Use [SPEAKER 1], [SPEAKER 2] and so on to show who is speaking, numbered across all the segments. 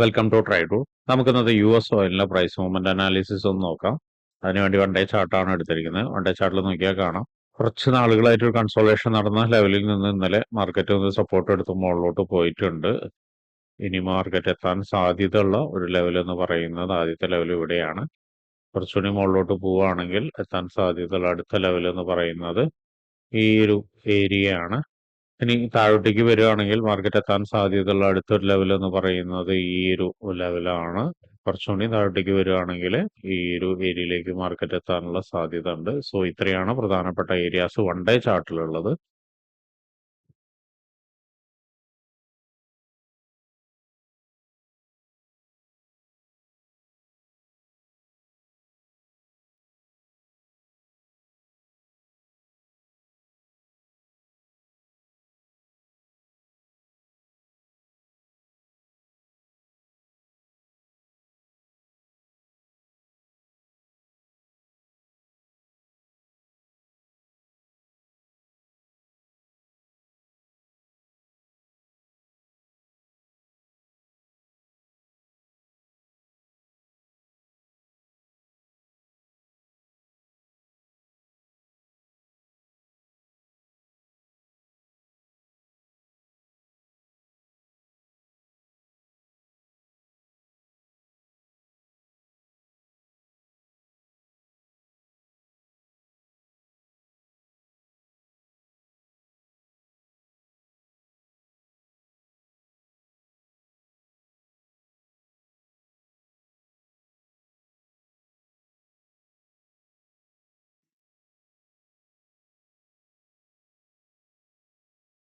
[SPEAKER 1] Welcome to try to നമുക്ക് ഇന്നത്തെ U S ഓയിലിന്റെ പ്രൈസ് മൂവ്മെന്റ് അനാലിസിസ് ഒന്ന് നോക്കാം. അതിനുവേണ്ടി വൺ ഡേ ചാർട്ടാണ് എടുത്തിരിക്കുന്നത്. വൺ ഡേ ചാർട്ടിൽ നോക്കിയാൽ കാണാം. കുറച്ച് നാളുകളായിട്ട് ഒരു കൺസോളേഷൻ നടന്ന ലെവലിൽ നിന്ന് ഇന്നലെ മാർക്കറ്റ് ഒന്ന് സപ്പോർട്ട് എടുത്ത് മുകളിലോട്ട് പോയിട്ടുണ്ട്. ഇനി മാർക്കറ്റ് എത്താൻ സാധ്യതയുള്ള ഒരു ലെവൽ എന്ന് പറയുന്നത് ആദ്യത്തെ ലെവൽ ഇവിടെയാണ്. കുറച്ചുകൂടി മുകളിലോട്ട് പോവുകയാണെങ്കിൽ എത്താൻ സാധ്യതയുള്ള അടുത്ത ലെവൽ എന്ന് പറയുന്നത് ഈ ഒരു ഏരിയയാണ് ഇനി താഴോട്ടേക്ക് വരികയാണെങ്കിൽ മാർക്കറ്റ് എത്താൻ സാധ്യതയുള്ള അടുത്തൊരു ലെവൽ എന്ന് പറയുന്നത് ഈ ഒരു ലെവലാണ് കുറച്ചുകൂടി താഴോട്ടേക്ക് വരികയാണെങ്കിൽ ഈ ഒരു ഏരിയയിലേക്ക് മാർക്കറ്റ് എത്താനുള്ള സാധ്യത ഉണ്ട്. സോ ഇത്രയാണ് പ്രധാനപ്പെട്ട ഏരിയാസ് വൺ ഡേ ചാർട്ടിലുള്ളത്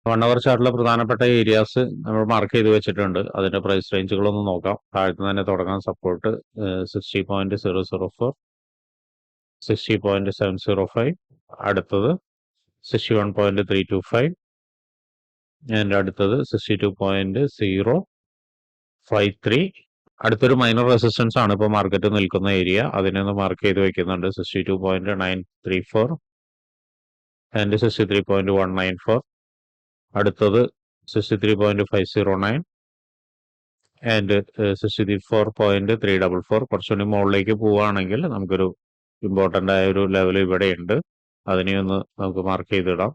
[SPEAKER 1] വൺ അവർ ചാർട്ടിലെ പ്രധാനപ്പെട്ട ഏരിയാസ് നമ്മൾ മാർക്ക് ചെയ്ത് വെച്ചിട്ടുണ്ട്. അതിന്റെ പ്രൈസ് റേഞ്ചുകളൊന്ന് നോക്കാം. താഴത്ത് തന്നെ തുടങ്ങാൻ support sixty point zero zero four sixty point seven zero five അടുത്തത് sixty one point three two five and അടുത്തത് sixty two point zero five three അടുത്തൊരു മൈനർ റെസിസ്റ്റൻസ് ആണ് ഇപ്പോൾ മാർക്കറ്റ് നിൽക്കുന്ന ഏരിയ അതിനെ ഒന്ന് മാർക്ക് ചെയ്ത് വെക്കുന്നുണ്ട്. Sixty two point nine three four and sixty three point one nine four അടുത്തത് sixty three point five zero nine and sixty four point three double four കുറച്ചുകൂടി മുകളിലേക്ക് പോവുകയാണെങ്കിൽ നമുക്കൊരു ഇമ്പോർട്ടന്റ് ആയ ഒരു ലെവൽ ഇവിടെയുണ്ട്. അതിനെ ഒന്ന് നമുക്ക് മാർക്ക് ചെയ്തിടാം.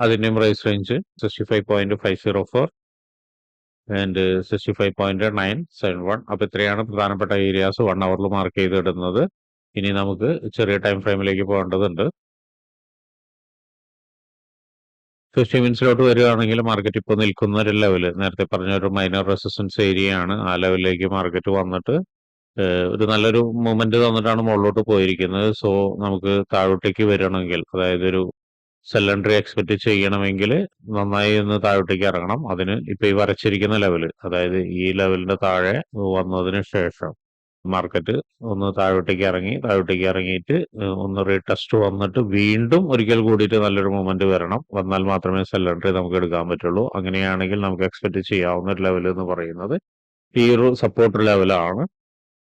[SPEAKER 1] അതിന്റെയും price range sixty five point five zero four and sixty five point nine seven one അപ്പോൾ ഇത്രയാണ് പ്രധാനപ്പെട്ട ഏരിയാസ് വൺ അവറിൽ മാർക്ക് ചെയ്തിടുന്നത്. ഇനി നമുക്ക് ചെറിയ ടൈം ഫ്രെയിമിലേക്ക് പോകേണ്ടതുണ്ട്. ഫിഫ്റ്റി മിനിറ്റ്സിലോട്ട് വരികയാണെങ്കിൽ മാർക്കറ്റ് ഇപ്പോൾ നിൽക്കുന്ന ഒരു ലെവൽ നേരത്തെ പറഞ്ഞ ഒരു മൈനർ റെസിസ്റ്റൻസ് ഏരിയ ആണ്. ആ ലെവലിലേക്ക് മാർക്കറ്റ് വന്നിട്ട് ഒരു നല്ലൊരു മൂവ്മെന്റ് തന്നിട്ടാണ് മുകളിലോട്ട് പോയിരിക്കുന്നത്. സോ നമുക്ക് താഴോട്ടേക്ക് വരണമെങ്കിൽ അതായത് ഒരു സെലണ്ടറി എക്സ്പെക്ട് ചെയ്യണമെങ്കിൽ നന്നായി ഒന്ന് താഴോട്ടേക്ക് ഇറങ്ങണം. അതിന് ഇപ്പൊ ഈ വരച്ചിരിക്കുന്ന ലെവൽ അതായത് ഈ ലെവലിന്റെ താഴെ വന്നതിന് ശേഷം. മാർക്കറ്റ് ഒന്ന് താഴോട്ടേക്ക് ഇറങ്ങി താഴോട്ടേക്ക് ഇറങ്ങിയിട്ട് ഒന്ന് റീടെസ്റ്റ് വന്നിട്ട് വീണ്ടും ഒരിക്കൽ കൂടിയിട്ട് നല്ലൊരു മൂവ്മെന്റ് വരണം. വന്നാൽ മാത്രമേ സെല്ലറി നമുക്ക് എടുക്കാൻ പറ്റുള്ളൂ. അങ്ങനെയാണെങ്കിൽ നമുക്ക് എക്സ്പെക്ട് ചെയ്യാവുന്ന ഒരു ലെവൽ എന്ന് പറയുന്നത് ഈ ഒരു സപ്പോർട്ട് ലെവലാണ്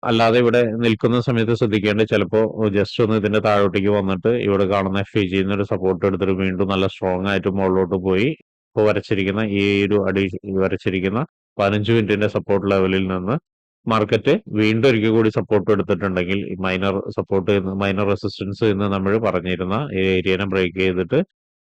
[SPEAKER 1] അല്ലാതെ ഇവിടെ നിൽക്കുന്ന സമയത്ത് ശ്രദ്ധിക്കേണ്ടത് ചിലപ്പോൾ ജസ്റ്റ് ഒന്ന് ഇതിന്റെ താഴോട്ടേക്ക് വന്നിട്ട് ഇവിടെ കാണുന്ന എഫ് ഇ ജിന്ന് ഒരു സപ്പോർട്ട് എടുത്തിട്ട് വീണ്ടും നല്ല സ്ട്രോങ് ആയിട്ട് മുകളിലോട്ട് പോയി. ഇപ്പോൾ വരച്ചിരിക്കുന്ന ഈ ഒരു അടി വരച്ചിരിക്കുന്ന പതിനഞ്ച് മിനിറ്റിന്റെ സപ്പോർട്ട് ലെവലിൽ നിന്ന് മാർക്കറ്റ് വീണ്ടും ഒരിക്കൽ കൂടി സപ്പോർട്ട് എടുത്തിട്ടുണ്ടെങ്കിൽ മൈനർ സപ്പോർട്ട് മൈനർ റെസിസ്റ്റൻസ് എന്ന് നമ്മൾ പറഞ്ഞിരുന്ന ഏരിയനെ ബ്രേക്ക് ചെയ്തിട്ട്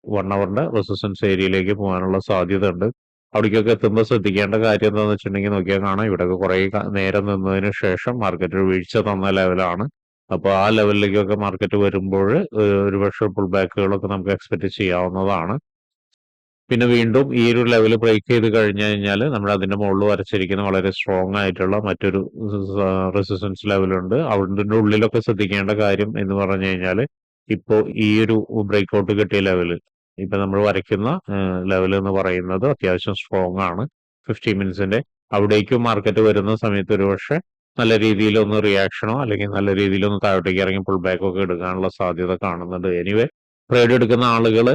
[SPEAKER 1] വൺ അവറിന്റെ റെസിസ്റ്റൻസ് ഏരിയയിലേക്ക് പോകാനുള്ള സാധ്യത ഉണ്ട് അവിടേക്കൊക്കെ എത്തുമ്പോൾ ശ്രദ്ധിക്കേണ്ട കാര്യം എന്താണെന്ന് വെച്ചിട്ടുണ്ടെങ്കിൽ നോക്കിയാൽ കാണാം. ഇവിടെയൊക്കെ കുറെ നേരം നിന്നതിന് ശേഷം മാർക്കറ്റ് വീഴ്ച തന്ന ലെവലാണ് അപ്പോൾ ആ ലെവലിലേക്കൊക്കെ മാർക്കറ്റ് വരുമ്പോൾ ഒരുപക്ഷെ പുൾ ബാക്കുകളൊക്കെ നമുക്ക് എക്സ്പെക്ട് ചെയ്യാവുന്നതാണ്. പിന്നെ വീണ്ടും ഈ ഒരു ലെവൽ ബ്രേക്ക് ചെയ്ത് കഴിഞ്ഞു കഴിഞ്ഞാൽ നമ്മൾ അതിന്റെ മുകളിൽ വരച്ചിരിക്കുന്ന വളരെ സ്ട്രോങ് ആയിട്ടുള്ള മറ്റൊരു റെസിസ്റ്റൻസ് ലെവലുണ്ട് അവിടെ ഉള്ളിലൊക്കെ ശ്രദ്ധിക്കേണ്ട കാര്യം എന്ന് പറഞ്ഞു കഴിഞ്ഞാൽ ഇപ്പോൾ ഈ ഒരു ബ്രേക്ക് ഔട്ട് കിട്ടിയ ലെവൽ ഇപ്പൊ നമ്മൾ വരയ്ക്കുന്ന ലെവൽ എന്ന് പറയുന്നത് അത്യാവശ്യം സ്ട്രോങ് ആണ്. ഫിഫ്റ്റി മിനിറ്റ്സിന്റെ അവിടേക്ക് മാർക്കറ്റ് വരുന്ന സമയത്ത് ഒരുപക്ഷെ നല്ല രീതിയിലൊന്ന് റിയാക്ഷനോ അല്ലെങ്കിൽ നല്ല രീതിയിലൊന്ന് താഴോട്ടേക്ക് ഇറങ്ങി പുൾ ബാക്ക് ഒക്കെ എടുക്കാനുള്ള സാധ്യത കാണുന്നുണ്ട്. എനിവേ ട്രേഡ് എടുക്കുന്ന ആളുകൾ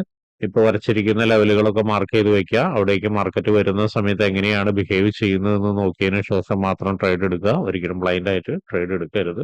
[SPEAKER 1] ഇപ്പൊ വരച്ചിരിക്കുന്ന ലെവലുകളൊക്കെ മാർക്ക് ചെയ്ത് വെക്കുക അവിടേക്ക് മാർക്കറ്റ് വരുന്ന സമയത്ത് എങ്ങനെയാണ് ബിഹേവ് ചെയ്യുന്നതെന്ന് നോക്കിയതിന് ശേഷം മാത്രം ട്രേഡ് എടുക്കുക. ഒരിക്കലും ബ്ലൈൻഡ് ആയിട്ട് ട്രേഡ് എടുക്കരുത്.